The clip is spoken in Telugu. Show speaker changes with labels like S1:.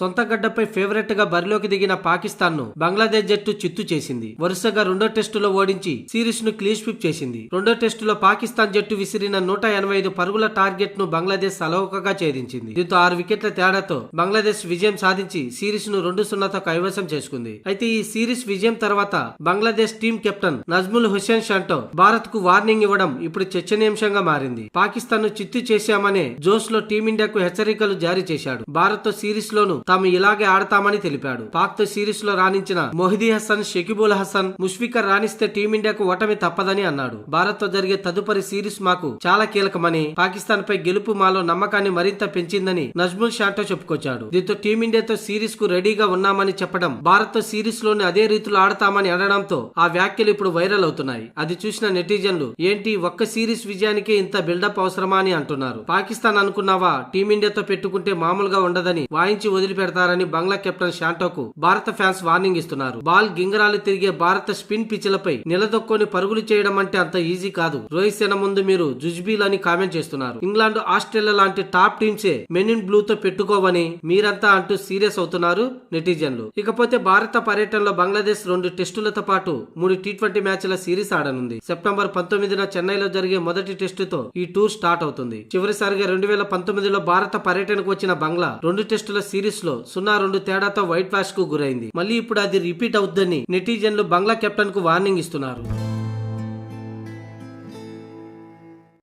S1: సొంత గడ్డపై ఫేవరెట్గా బరిలోకి దిగిన పాకిస్తాన్ను బంగ్లాదేశ్ జట్టు చిత్తు చేసింది. వరుసగా రెండో టెస్టులో ఓడించి సిరీస్ను క్లీన్స్విప్ చేసింది. రెండో టెస్టులో పాకిస్తాన్ జట్టు విసిరిన నూట ఎనభై ఐదు పరుగుల టార్గెట్ను బంగ్లాదేశ్ అలవకగా ఛేదించింది. దీంతో ఆరు వికెట్ల తేడాతో బంగ్లాదేశ్ విజయం సాధించి సిరీస్ను రెండు సున్నాతో కైవసం చేసుకుంది. అయితే ఈ సిరీస్ విజయం తర్వాత బంగ్లాదేశ్ టీం కెప్టెన్ నజ్ముల్ హుసేన్ షంటో భారత్కు వార్నింగ్ ఇవ్వడం ఇప్పుడు చర్చనీయాంశంగా మారింది. పాకిస్తాన్ను చిత్తు చేశామనే జోష్లో టీమిండియాకు హెచ్చరికలు జారీ చేశాడు. భారత్తో సిరీస్ లోను తాము ఇలాగే ఆడతామని తెలిపాడు. పాక్తో సిరీస్లో రాణించిన మొహిదీ హసన్ షకీబుల్ హసన్ ముష్ఫికర్ రాణిస్తే టీమిండియాకు ఓటమి తప్పదని అన్నాడు. భారత్తో జరిగే తదుపరి సిరీస్ మాకు చాలా కీలకమని పాకిస్తాన్ పై గెలుపు మాలో నమ్మకాన్ని మరింత పెంచిందని నజ్ముల్ షాటో చెప్పుకొచ్చాడు. దీంతో టీమిండియాతో సిరీస్కు రెడీగా ఉన్నామని చెప్పడం భారత్తో సిరీస్లోని అదే రీతిలో ఆడతామని అనడంతో ఆ వ్యాఖ్యలు ఇప్పుడు వైరల్ అవుతున్నాయి. అది చూసిన నెటిజన్లు ఏంటి ఒక్క సిరీస్ విజయానికే ఇంత బిల్డప్ అవసరమా? అని అంటున్నారు. పాకిస్తాన్ అనుకున్నావా? టీమిండియాతో పెట్టుకుంటే మామూలుగా ఉండదని వాయించి వదిలిపెడతారని బంగ్లా కెప్టెన్ షాంటోకు భారత ఫ్యాన్స్ వార్నింగ్ ఇస్తున్నారు. బాల్ గింగరాలు తిరిగే భారత స్పిన్ పిచ్లపై నిలదొక్కొని పరుగులు చేయడం అంటే అంత ఈజీ కాదు. రోహిత్ సేన ముందు మీరు జుజ్బీల్ అని కామెంట్ చేస్తున్నారు. ఇంగ్లాండ్ ఆస్ట్రేలియా లాంటి టాప్ టీమ్సే మెన్ ఇన్ బ్లూ తో పెట్టుకోవని మీరంతా అంటూ సీరియస్ అవుతున్నారు నెటిజన్లు. ఇకపోతే భారత పర్యటనలో బంగ్లాదేశ్ రెండు టెస్టులతో పాటు మూడు టీ ట్వంటీ మ్యాచ్ల సిరీస్ ఆడనుంది. సెప్టెంబర్ పంతొమ్మిదిన చెన్నైలో జరిగే మొదటి టెస్టుతో ఈ టూర్ స్టార్ట్ అవుతుంది. చివరిసారిగా రెండు వేల పంతొమ్మిదిలో భారత పర్యటనకు వచ్చిన బంగ్లా రెండు టెస్టుల సిరీస్ లో సున్నా రెండు తేడాతో వైట్ వాష్కు గురైంది. మళ్ళీ ఇప్పుడు అది రిపీట్ అవుద్దని నెటిజన్లు బంగ్లా కెప్టెన్కు వార్నింగ్ ఇస్తున్నారు.